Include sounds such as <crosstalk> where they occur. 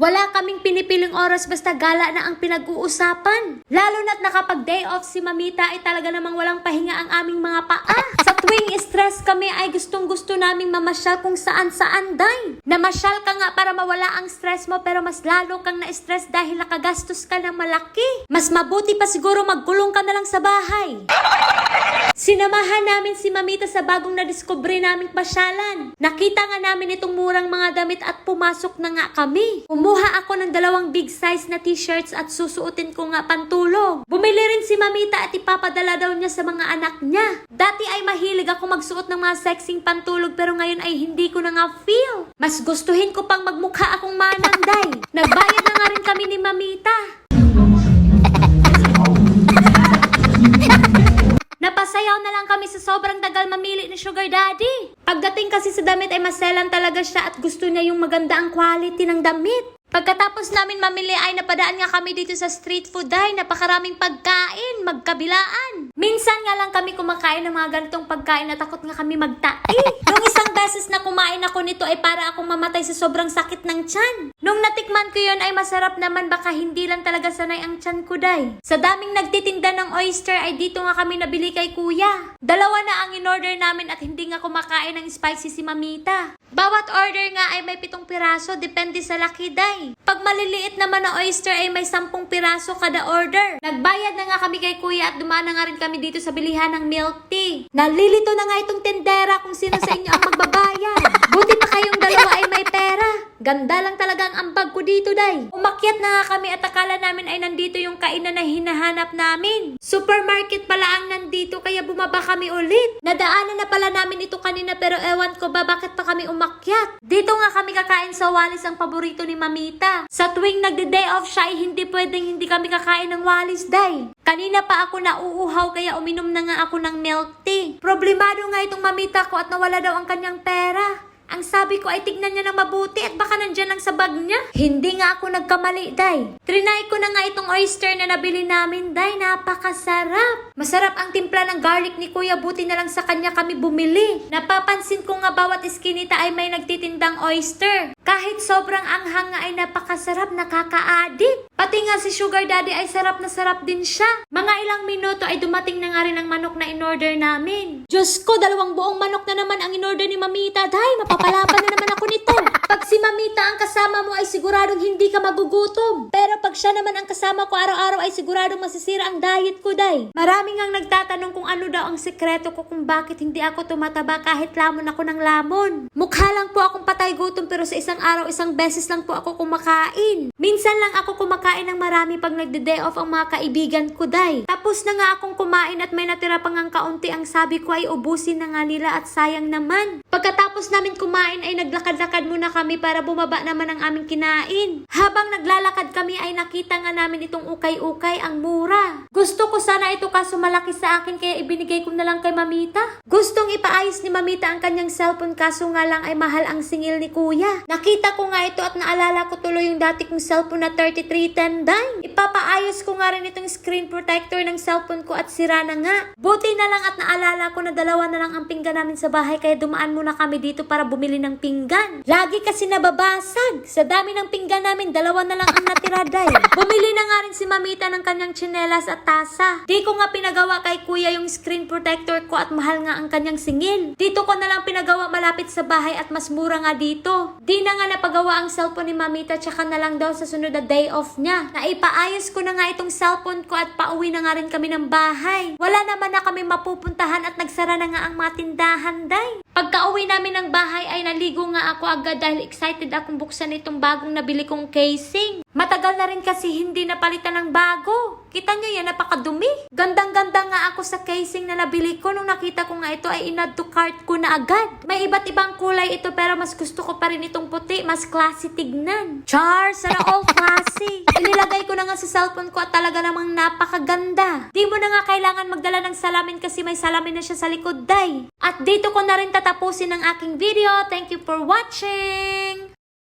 Wala kaming pinipiling oras basta gala na ang pinag-uusapan. Lalo na't nakapag day off si Mamita ay talaga namang walang pahinga ang aming mga paa. Sa tuwing kami ay gustong gusto naming mamasyal kung saan saan day. Namasyal ka nga para mawala ang stress mo pero mas lalo kang na-stress dahil nakagastos ka ng malaki. Mas mabuti pa siguro magkulong ka na lang sa bahay. Sinamahan namin si Mamita sa bagong nadiskubre naming pasyalan. Nakita nga namin itong murang mga damit at pumasok na nga kami. Kumuha ako ng dalawang big size na t-shirts at susuotin ko nga pantulog. Bumili rin si Mamita at ipapadala daw niya sa mga anak niya. Dati ay mahilig ako magsuot ng mga sexing pantulog pero ngayon ay hindi ko na nga feel. Mas gustuhin ko pang magmukha akong mananday. Nagbayad na nga rin kami ni Mamita. Napasayaw na lang kami sa sobrang tagal mamili ni Sugar Daddy. Pagdating kasi sa damit ay maselan talaga siya at gusto niya yung maganda ang quality ng damit. Pagkatapos namin mamili ay napadaan nga kami dito sa street food ay napakaraming pagkain, magkabilaan. Minsan nga lang kami kumakain ng mga ganitong pagkain na takot nga kami magtai. Nung isang beses ako nito ay para akong mamatay sa sobrang sakit ng tiyan. Nung natikman ko yun ay masarap naman baka hindi lang talaga sanay ang tiyan ko day. Sa daming nagtitinda ng oyster ay dito nga kami nabili kay kuya. Dalawa na ang in-order namin at hindi nga kumakain ng spicy si mamita. Bawat order nga ay may pitong piraso, depende sa laki day. Pag maliliit naman na oyster ay may sampung piraso kada order. Nagbayad na nga kami kay kuya at dumaan na nga rin kami dito sa bilihan ng milk tea. Nalilito na nga itong tendera kung sino sa inyo ang magbabayad. Buti pa kayong dalawa ay may pera. Ganda lang talaga ang ambag ko dito, day. Umakyat na nga kami at akala namin ay nandito yung kainan na hinahanap namin. Supermarket pala ang nandito kaya bumaba kami ulit. Nadaanan na pala namin ito kanina pero ewan ko ba bakit pa kami umakyat. Dito nga kami kakain sa Walis ang paborito ni Mamita. Sa tuwing nagde-day off siya ay hindi pwedeng hindi kami kakain ng Walis, day. Kanina pa ako nauuhaw kaya uminom na nga ako ng milk tea. Problemado nga itong Mamita ko at nawala daw ang kanyang pera. Ang sabi ko ay tignan niya ng mabuti at baka nandyan lang sa bag niya. Hindi nga ako nagkamali, Day. Trinay ko na nga itong oyster na nabili namin, Day. Napakasarap. Masarap ang timpla ng garlic ni Kuya. Buti na lang sa kanya kami bumili. Napapansin ko nga bawat iskinita ay may nagtitindang oyster. Kahit sobrang anghang nga ay napakasarap, nakaka-addict. Pati nga si Sugar Daddy ay sarap na sarap din siya. Mga ilang minuto ay dumating na nga rin ang manok na in-order namin. Diyos ko, dalawang buong manok na naman in-order ni Mamita. Day, mapapalaban na naman ako nito. Pag si Mamita ang kasama mo ay siguradong hindi ka magugutom. Pero pag siya naman ang kasama ko araw-araw ay siguradong masisira ang diet ko, Day. Maraming ang nagtatanong kung ano daw ang sekreto ko kung bakit hindi ako tumataba kahit lamon ako ng lamon. Mukha lang po akong patay pero sa isang araw isang beses lang po ako kumakain. Minsan lang ako kumakain ng marami pag nagde-day off ang mga kaibigan ko, Day. Tapos na nga akong kumain at may natira pang ang kaunti ang sabi ko ay ubusin na nga nila at sayang naman. Pagkatapos namin kumain ay naglakad-lakad muna kami para bumaba naman ang aming kinain. Habang naglalakad kami ay nakita nga namin itong ukay-ukay ang mura. Gusto ko sana ito kaso malaki sa akin kaya ibinigay ko na lang kay Mamita. Gustong ipaayos ni Mamita ang kanyang cellphone kaso nga lang ay mahal ang singil ni Kuya. Nakita ko nga ito at naalala ko tuloy yung dati kong cellphone na 3310 dime. Ipapaayos ko nga rin itong screen protector ng cellphone ko at sira na nga. Buti na lang at naalala ko na dalawa na lang ang pinggan namin sa bahay kaya dumaan muna kami dito para bumili ng pinggan. Lagi kasi nababasag. Sa dami ng pinggan namin, dalawa na lang ang natira day. <laughs> Bumili na nga rin si Mamita ng kanyang tsinelas at tasa. Di ko nga pinagawa kay kuya yung screen protector ko at mahal nga ang kanyang singil. Dito ko na lang pinagawa malapit sa bahay at mas mura nga dito. Di na nga napagawa ang cellphone ni Mamita tsaka na lang daw sa sunod na day off niya. Naipaayos ko na nga itong cellphone ko at pauwi na nga rin kami ng bahay. Wala naman na kami mapupuntahan at nagsara na nga ang mga tindahan day. Pagka uwi namin ng bahay ay naligo nga ako agad dahil excited akong buksan itong bagong nabili kong casing. Matagal na rin kasi hindi napalitan ng bago. Kita nyo yan, napakadumi. Gandang-ganda nga ako sa casing na nabili ko. Nung nakita ko nga ito ay inad to cart ko na agad. May iba't ibang kulay ito pero mas gusto ko pa rin itong puti. Mas classy tignan. Char, sana all classy. <laughs> Inilagay ko na nga sa cellphone ko at talaga namang napakaganda. Di mo na nga kailangan magdala ng salamin kasi may salamin na siya sa likod, day. At dito ko na rin tatapusin ang aking video. Thank you for watching!